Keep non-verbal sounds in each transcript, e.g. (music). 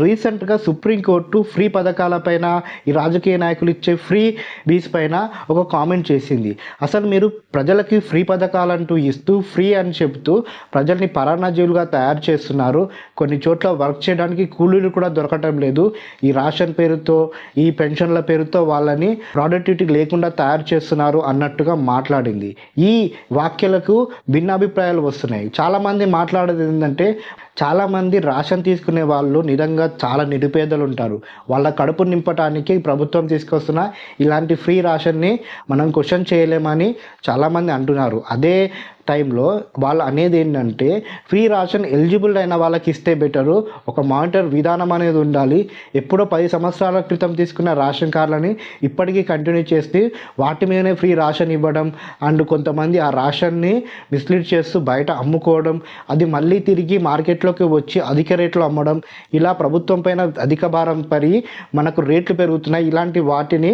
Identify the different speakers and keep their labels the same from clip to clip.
Speaker 1: రీసెంట్గా supreme court free పథకాలపైన ఈ రాజకీయ నాయకులు ఇచ్చే ఫ్రీ బీస్ పైన ఒక కామెంట్ చేసింది. అసలు మీరు ప్రజలకి ఫ్రీ పథకాలంటూ ఇస్తూ ఫ్రీ అని చెప్తూ ప్రజల్ని పరాన్నజీవులుగా తయారు చేస్తున్నారు. కొన్ని చోట్ల వర్క్ చేయడానికి కూలీలు కూడా దొరకటం లేదు. ఈ రేషన్ పేరుతో ఈ పెన్షన్ల పేరుతో వాళ్ళని ప్రొడక్టివిటీ లేకుండా తయారు చేస్తున్నారు అన్నట్టుగా మాట్లాడింది. ఈ వాక్యాలకు భిన్నాభిప్రాయాలు వస్తున్నాయి. చాలామంది మాట్లాడేది ఏంటంటే చాలామంది రేషన్ తీసుకునే వాళ్ళు నిజంగా చాలా నిరుపేదలు ఉంటారు వాళ్ళ కడుపు నింపటానికి ప్రభుత్వం తీసుకొస్తున్న ఇలాంటి ఫ్రీ రాషన్ని మనం క్వశ్చన్ చేయలేమని చాలామంది అంటున్నారు. అదే టైంలో వాళ్ళు అనేది ఏంటంటే ఫ్రీ రేషన్ ఎలిజిబుల్ అయిన వాళ్ళకి ఇస్తే బెటరు ఒక మానిటర్ విధానం అనేది ఉండాలి. ఎప్పుడో పది సంవత్సరాల క్రితం తీసుకున్న రేషన్ కార్డులని ఇప్పటికీ కంటిన్యూ చేస్తే వాటి మీదనే ఫ్రీ రేషన్ ఇవ్వడం అండ్ కొంతమంది ఆ రేషన్ని మిస్లీడ్ చేస్తూ బయట అమ్ముకోవడం అది మళ్ళీ తిరిగి మార్కెట్లోకి వచ్చి అధిక రేట్లు అమ్మడం ఇలా ప్రభుత్వం పైన అధిక భారం పడి మనకు రేట్లు పెరుగుతున్నాయి. ఇలాంటి వాటిని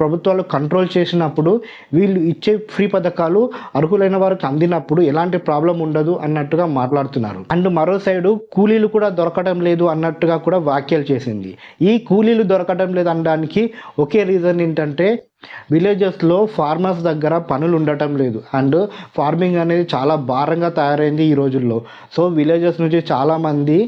Speaker 1: ప్రభుత్వాలు కంట్రోల్ చేసినప్పుడు వీళ్ళు ఇచ్చే ఫ్రీ పథకాలు అర్హులైన వారికి పొందినప్పుడు ఎలాంటి ప్రాబ్లం ఉండదు అన్నట్టుగా మాట్లాడుతున్నారు. అండ్ మరో సైడు కూలీలు కూడా దొరకడం లేదు అన్నట్టుగా కూడా వ్యాఖ్యలు చేసింది. ఈ కూలీలు దొరకడం లేదు అనడానికి ఒకే రీజన్ ఏంటంటే విలేజెస్లో ఫార్మర్స్ దగ్గర పనులు ఉండటం లేదు. అండ్ ఫార్మింగ్ అనేది చాలా భారంగా తయారైంది ఈ రోజుల్లో. సో విలేజెస్ నుంచి చాలామంది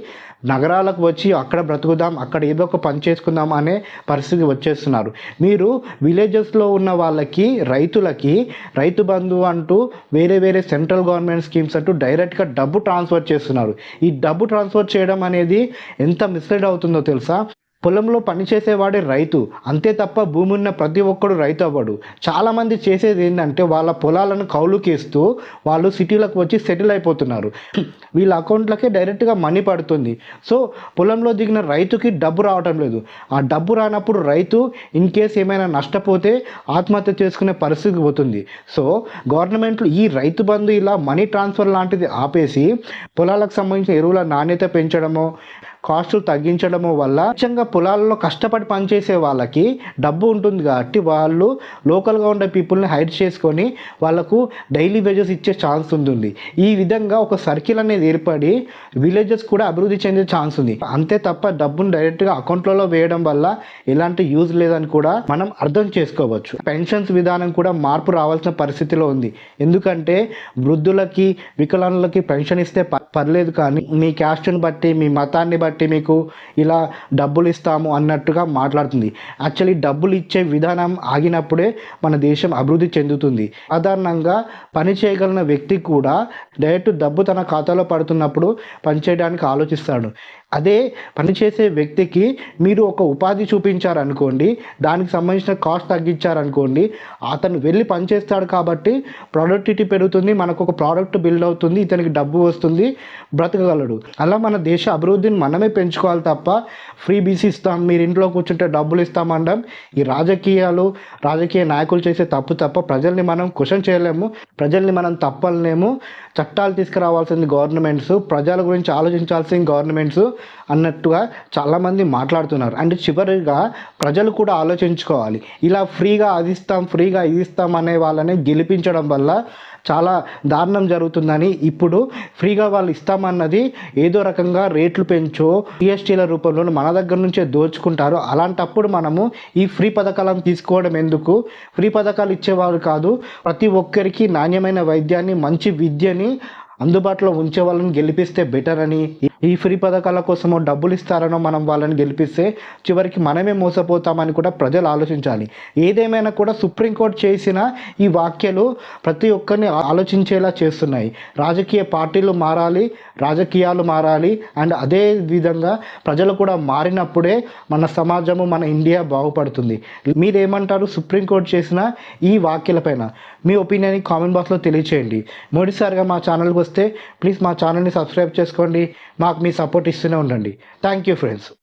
Speaker 1: నగరాలకు వచ్చి అక్కడ బ్రతుకుదాం అక్కడ ఏదో ఒక పని చేసుకుందాం అనే పరిస్థితి వచ్చేస్తున్నారు. మీరు విలేజెస్లో ఉన్న వాళ్ళకి రైతులకి రైతు బంధు అంటూ వేరే వేరే సెంట్రల్ గవర్నమెంట్ స్కీమ్స్ అంటూ డైరెక్ట్గా డబ్బు ట్రాన్స్ఫర్ చేస్తున్నారు. ఈ డబ్బు ట్రాన్స్ఫర్ చేయడం అనేది ఎంత మిస్లీడ్ అవుతుందో తెలుసా? పొలంలో పనిచేసేవాడే రైతు అంతే తప్ప భూమి ఉన్న ప్రతి ఒక్కడు రైతు అవ్వడు. చాలామంది చేసేది ఏంటంటే వాళ్ళ పొలాలను కౌలుకేస్తూ వాళ్ళు సిటీలకు వచ్చి సెటిల్ అయిపోతున్నారు. (clears throat) వీళ్ళ అకౌంట్లకే డైరెక్ట్గా మనీ పడుతుంది. సో పొలంలో దిగిన రైతుకి డబ్బు రావటం లేదు. ఆ డబ్బు రానప్పుడు రైతు ఇన్ కేస్ ఏమైనా నష్టపోతే ఆత్మహత్య చేసుకునే పరిస్థితి పోతుంది. సో గవర్నమెంట్లు ఈ రైతు బంధు ఇలా మనీ ట్రాన్స్ఫర్ లాంటిది ఆపేసి పొలాలకు సంబంధించిన ఎరువుల నాణ్యత పెంచడమో కాస్టులు తగ్గించడము వల్ల ముఖ్యంగా పొలాల్లో కష్టపడి పనిచేసే వాళ్ళకి డబ్బు ఉంటుంది కాబట్టి వాళ్ళు లోకల్గా ఉండే పీపుల్ని హైర్ చేసుకొని వాళ్ళకు డైలీ వేజెస్ ఇచ్చే ఛాన్స్ ఉంటుంది. ఈ విధంగా ఒక సర్కిల్ అనేది ఏర్పడి విలేజెస్ కూడా అభివృద్ధి చెందే ఛాన్స్ ఉంది. అంతే తప్ప డబ్బును డైరెక్ట్గా అకౌంట్లలో వేయడం వల్ల ఎలాంటి యూజ్ లేదని కూడా మనం అర్థం చేసుకోవచ్చు. పెన్షన్స్ విధానం కూడా మార్పు రావాల్సిన పరిస్థితిలో ఉంది. ఎందుకంటే వృద్ధులకి వికలాంగులకి పెన్షన్ ఇస్తే ప- పర్లేదు కానీ మీ క్యాస్ట్ని బట్టి మీ మతాన్ని బట్టి మీకు ఇలా డబ్బులు ఇస్తాము అన్నట్టుగా మాట్లాడుతుంది. యాక్చువల్లీ డబ్బులు ఇచ్చే విధానం ఆగినప్పుడే మన దేశం అభివృద్ధి చెందుతుంది. సాధారణంగా పని చేయగలిగిన వ్యక్తి కూడా డైరెక్ట్ డబ్బు తన ఖాతాలో పడుతున్నప్పుడు పనిచేయడానికి ఆలోచిస్తాడు. అదే పనిచేసే వ్యక్తికి మీరు ఒక ఉపాధి చూపించారనుకోండి దానికి సంబంధించిన కాస్ట్ తగ్గించారనుకోండి అతను వెళ్ళి పనిచేస్తాడు కాబట్టి ప్రొడక్టివిటీ పెరుగుతుంది మనకు ఒక ప్రోడక్ట్ బిల్డ్ అవుతుంది ఇతనికి డబ్బు వస్తుంది బ్రతకగలడు. అలా మన దేశ అభివృద్ధిని మనం మనమే పెంచుకోవాలి తప్ప ఫ్రీ బీసీ ఇస్తాం మీరు ఇంట్లో కూర్చుంటే డబ్బులు ఇస్తామనడం ఈ రాజకీయాలు రాజకీయ నాయకులు చేసే తప్పు తప్ప ప్రజల్ని మనం క్వశ్చన్ చేయలేము ప్రజల్ని మనం తప్పలేము చట్టాలు తీసుకురావాల్సింది గవర్నమెంట్స్ ప్రజల గురించి ఆలోచించాల్సింది గవర్నమెంట్స్ అన్నట్టుగా చాలామంది మాట్లాడుతున్నారు. అండ్ చివరిగా ప్రజలు కూడా ఆలోచించుకోవాలి. ఇలా ఫ్రీగా అది ఇస్తాం ఫ్రీగా ఇది ఇస్తాం అనే వాళ్ళని గెలిపించడం వల్ల చాలా దారుణం జరుగుతుందని ఇప్పుడు ఫ్రీగా వాళ్ళు ఇస్తామన్నది ఏదో రకంగా రేట్లు పెంచో జిఎస్టీల రూపంలో మన దగ్గర నుంచే దోచుకుంటారు. అలాంటప్పుడు మనము ఈ ఫ్రీ పథకాలను తీసుకోవడం ఎందుకు? ఫ్రీ పథకాలు ఇచ్చేవారు కాదు. ప్రతి ఒక్కరికి నాణ్యమైన వైద్యాన్ని మంచి విద్యని అందుబాటులో ఉంచే వాళ్ళని గెలిపిస్తే బెటర్ అని. ఈ ఫ్రీ పథకాల కోసమో డబ్బులు ఇస్తారనో మనం వాళ్ళని గెలిపిస్తే చివరికి మనమే మోసపోతామని కూడా ప్రజలు ఆలోచించాలి. ఏదేమైనా కూడా సుప్రీంకోర్టు చేసిన ఈ వ్యాఖ్యలు ప్రతి ఒక్కరిని ఆలోచించేలా చేస్తున్నాయి. రాజకీయ పార్టీలు మారాలి రాజకీయాలు మారాలి అండ్ అదే విధంగా ప్రజలు కూడా మారినప్పుడే మన సమాజము మన ఇండియా బాగుపడుతుంది. మీరేమంటారు సుప్రీంకోర్టు చేసిన ఈ వ్యాఖ్యలపైన మీ ఒపీనియన్ కామెంట్ బాక్స్లో తెలియచేయండి. మొదటిసారిగా మా ఛానల్కి వస్తే ప్లీజ్ మా ఛానల్ని సబ్స్క్రైబ్ చేసుకోండి. మాకు మీ సపోర్ట్ ఇస్తూనే ఉండండి. Thank you friends